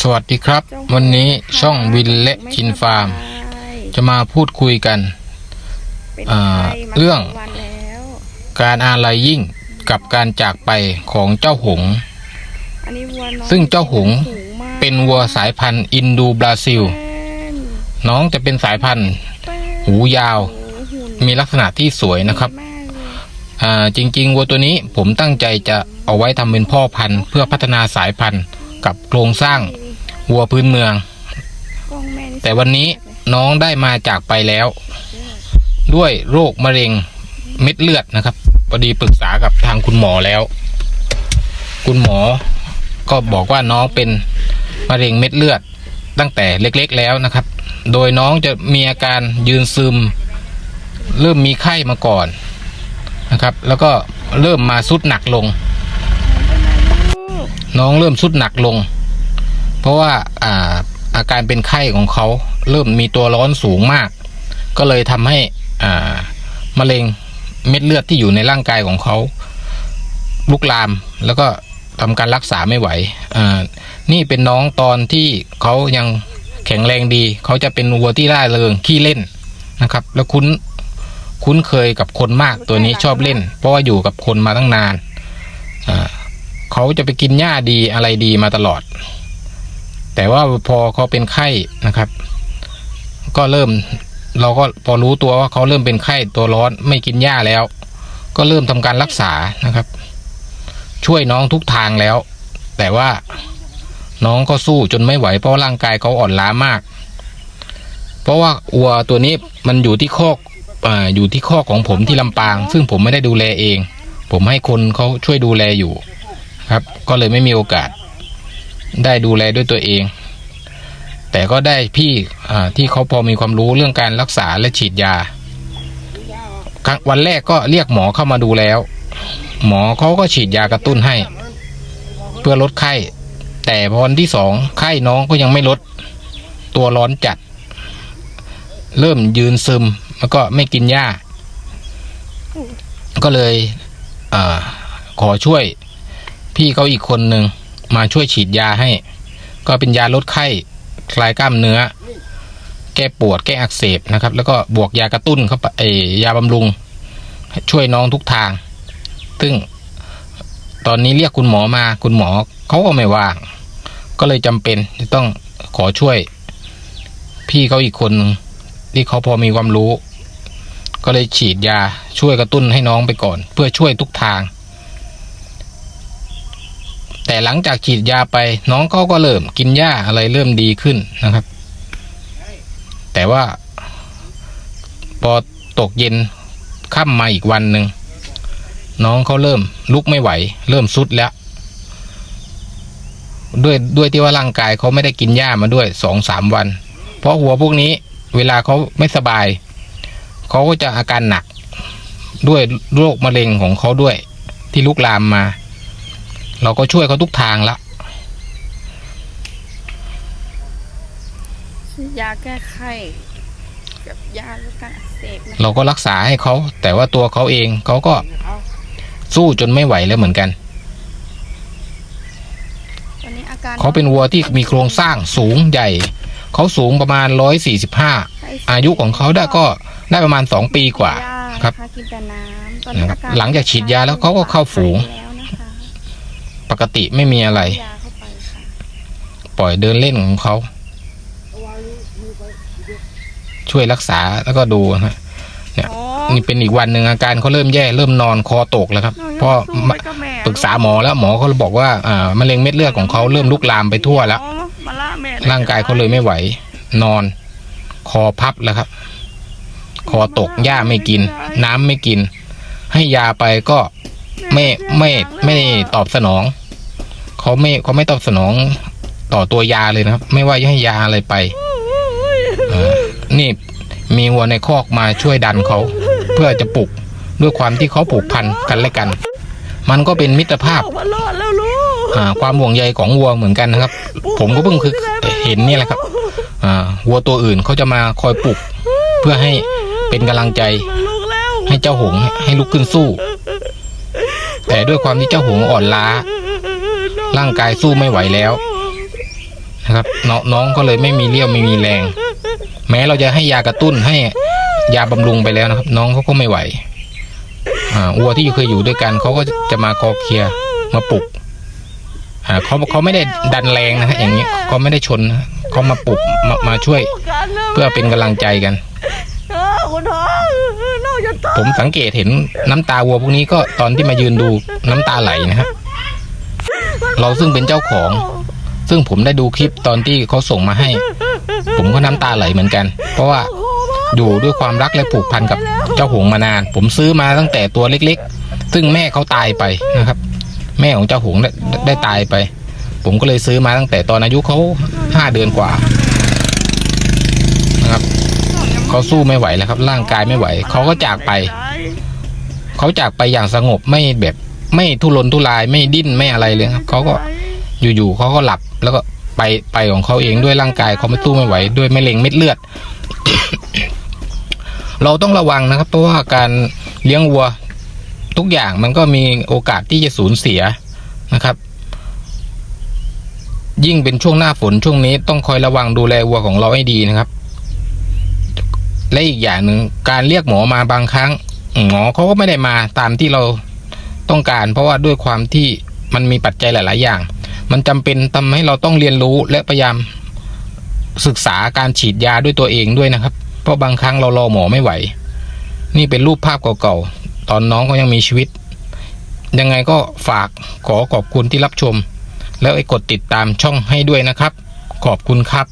สวัสดีครับ วันนี้ช่องวินและชินฟาร์ม จะมาพูดคุยกันอ่าเรื่องการอาลัยยิ่งกับการจากไปของเจ้าหงส์ซึ่งเจ้าหงส์เป็นวัวสายพันธุ์อินดูบราซิล น้องจะเป็นสายพันธุ์ หูยาว มีลักษณะที่สวยนะครับอ่าจริงๆวัวตัวนี้ผมตั้งใจจะเอาไว้ทำเป็นพ่อพันธุ์ เพื่อพัฒนาสายพันธุ์กับโครงสร้าง วัวพื้นเมือง แต่วันนี้น้องได้มาจากไปแล้ว ด้วยโรคมะเร็งเม็ดเลือดนะครับพอดีปรึกษากับทางคุณหมอแล้ว คุณหมอก็บอกว่าน้องเป็นมะเร็งเม็ดเลือดตั้งแต่เล็กๆแล้วนะครับ โดยน้องจะมีอาการยืนซึม เริ่มมีไข้มาก่อนนะครับ แล้วก็เริ่มมาสุดหนักลง น้องเริ่มสุดหนักลง เพราะว่าอ่าอาการเป็นไข้ของเขาเริ่มมีตัวร้อนสูงมาก ก็เลยทำให้อ่ามะเร็งเม็ดเลือดที่อยู่ในร่างกายของเขาลุกลามแล้วก็ทำการรักษาไม่ไหวอ่านี่เป็นน้องตอนที่เขายังแข็งแรงดี เขาจะเป็นวัวที่ร่าเริงขี้เล่นนะครับ แล้วคุ้นคุ้นเคยกับคนมากตัวนี้ชอบเล่น เพราะว่าอยู่กับคนมาตั้งนาน เขาจะไปกินหญ้าดีอะไรดีมาตลอด แต่ว่าพอเขาเป็นไข้นะครับ ก็เริ่มเราก็พอรู้ตัวว่าเขาเริ่มเป็นไข้ตัวร้อนไม่กินหญ้าแล้ว ก็เริ่มทำการรักษานะครับ ช่วยน้องทุกทางแล้ว แต่ว่าน้องก็สู้จนไม่ไหวเพราะร่างกายเขาอ่อนล้ามาก เพราะว่าวัวตัวนี้มันอยู่ที่คอกออยู่ที่คอกของผมที่ลำปาง ซึ่งผมไม่ได้ดูแลเอง ผมให้คนเขาช่วยดูแลอยู่ครับ ก็เลยไม่มีโอกาส ได้ดูแลด้วยตัวเอง แต่ก็ได้พี่ที่เขาพอมีความรู้เรื่องการรักษาและฉีดยาวันแรกก็เรียกหมอเข้ามาดูแล้ว หมอเขาก็ฉีดยากระตุ้นให้ เพื่อลดไข้ แต่พอวันที่สองไข้น้องก็ยังไม่ลด ตัวร้อนจัด เริ่มยืนซึมแล้วก็ไม่กินหญ้า ก็เลยอขอช่วยพี่เขาอีกคนหนึ่ง มาช่วยฉีดยาให้ ก็เป็นยาลดไข้คลายกล้ามเนื้อ แก้ปวดแก้อักเสบนะครับ แล้วก็บวกยากระตุ้นเข้าไปเอ่ยาบำรุง ช่วยน้องทุกทาง ซึ่งตอนนี้เรียกคุณหมอมาคุณหมอเขาก็ไม่ว่าง ก็เลยจำเป็นจะต้องขอช่วย พี่เขาอีกคนที่เขาพอมีความรู้ ก็เลยฉีดยาช่วยกระตุ้นให้น้องไปก่อน เพื่อช่วยทุกทาง แต่หลังจากฉีดยาไปน้องเขาก็เริ่มกินหญ้าอะไรเริ่มดีขึ้นนะครับ แต่ว่า พอตกเย็นค่ำมาอีกวันหนึ่งน้องเขาเริ่มลุกไม่ไหว เริ่มสุดแล้ว ด้วยด้วยที่ว่าร่างกายเขาไม่ได้กินหญ้ามาด้วยสองสามวัน เพราะหัวพวกนี้เวลาเขาไม่สบาย เขาก็จะอาการหนัก ด้วยโรคมะเร็งของเขาด้วย ที่ลุกลามมา เราก็ช่วยเขาทุกทางละยาแก้ไข้กับยาลดการอักเสบนะเราก็รักษาให้เขา แต่ว่าตัวเขาเองเขาก็สู้จนไม่ไหวแล้วเหมือนกันตอนนี้อาการเขาเป็นวัวที่มีโครงสร้างสูงใหญ่ เขาสูงประมาณร้อยสี่สิบห้าไข้อายุของเขาได้ก็ได้ประมาณสองปีกว่ายาครับนะะกินแต่น้ำตอนนี้นะครับอรหลังจากฉีดยาแล้วเขาก็เข้าฝูง แล้วนะคะ ปกติไม่มีอะไร ยาเข้าไปค่ะปล่อยเดินเล่นของเขา ช่วยรักษาแล้วก็ดูนะฮะเนี่ยอ๋อนี่เป็นอีกวันหนึ่งอาการเขาเริ่มแย่เริ่มนอนคอตกแล้วครับหนูยังเพราะสู้ไปกับแม่ปรึกษาหมอแล้วหมอเขาบอกว่าอ่ามะเร็งเม็ดเลือดของเขาเริ่มลุกลามไปทั่วแล้ว อ๋อมาล่าแม่ร่างกายเขาเลยไม่ไหว นอน คอพับแล้วครับ คอตกหญ้าไม่กิน น้ำไม่กิน ให้ยาไปก็ไม่ไม่ไม่ตอบสนอง เขาไม่เขาไม่ตอบสนองต่อตัวยาเลยนะครับ ไม่ว่าจะให้ยาอะไรไปเออนี่มีวัวในคอกมาช่วยดันเขา เพื่อจะปลุกด้วยความที่เขาผูกพันกันและกัน มันก็เป็นมิตรภาพออกมารอดแล้วลูกอ่าความห่วงใยของวัวเหมือนกันนะครับ ผมก็เพิ่งคือเห็นนี่แหละครับอ่าวัวตัวอื่นเขาจะมาคอยปลุก เพื่อให้เป็นกำลังใจลูกแล้วให้เจ้าหงส์ให้ให้ลุกขึ้นสู้ แต่ด้วยความที่เจ้าหงส์อ่อนล้า ร่างกายสู้ไม่ไหวแล้วนะครับนน้องก็เลยไม่มีเรี่ยวไม่มีแรง แม้เราจะให้ยากระตุ้นให้ยาบำรุงไปแล้วนะครับ น้องเขาก็ไม่ไหวอ่าวัวที่เคยอยู่ด้วยกันเขาก็จะมาคอเคลียมาปลุกอ่าเขาเขาไม่ได้ดันแรงนะฮะอย่างนี้เขาไม่ได้ชนเขามาปลุกมามาช่วย เพื่อเป็นกำลังใจกันผมสังเกตเห็นน้ำตาวัวพวกนี้ก็ตอนที่มายืนดูน้ำตาไหลนะฮะ เราซึ่งเป็นเจ้าของ ซึ่งผมได้ดูคลิปตอนที่เขาส่งมาให้ ผมก็น้ำตาไหลเหมือนกัน เพราะว่าอยู่ด้วยความรักและผูกพันกับเจ้าหงมานาน ผมซื้อมาตั้งแต่ตัวเล็กๆ ซึ่งแม่เขาตายไปนะครับ แม่ของเจ้าหงได้ได้ตายไป ผมก็เลยซื้อมาตั้งแต่ตอนอายุเขาห้าเดือนกว่านะครับเขาสู้ไม่ไหวแล้วครับ ร่างกายไม่ไหวเขาก็จากไป เขาจากไปอย่างสงบไม่แบบ ไม่ทุรนทุรายไม่ดิ้นไม่อะไรเลยครับเขาก็อยู่ๆเขาก็หลับแล้วก็ไปไปของเขาเองด้วยร่างกายเขาไม่ตู้ไม่ไหว ด้วยไมะเร็งเม็ดเลือด เราต้องระวังนะครับ เพราะว่าการเลี้ยงวัวทุกอย่างมันก็มีโอกาสที่จะสูญเสียนะครับ ยิ่งเป็นช่วงหน้าฝนช่วงนี้ต้องคอยระวังดูแลวัวของเราให้ดีนะครับ และอีกอย่างหนึ่งการเรียกหมอมาบางครั้งหมอเขาก็ไม่ได้มาตามที่เรา ต้องการ เพราะว่าด้วยความที่มันมีปัจจัยหลาย ๆ อย่าง มันจำเป็นทำให้เราต้องเรียนรู้และพยายามศึกษาการฉีดยาด้วยตัวเองด้วยนะครับ เพราะบางครั้งเรารอหมอไม่ไหว นี่เป็นรูปภาพเก่าๆ ตอนน้องเขายังมีชีวิต ยังไงก็ฝากขอขอบคุณที่รับชม แล้วไอ้กดติดตามช่องให้ด้วยนะครับ ขอบคุณครับ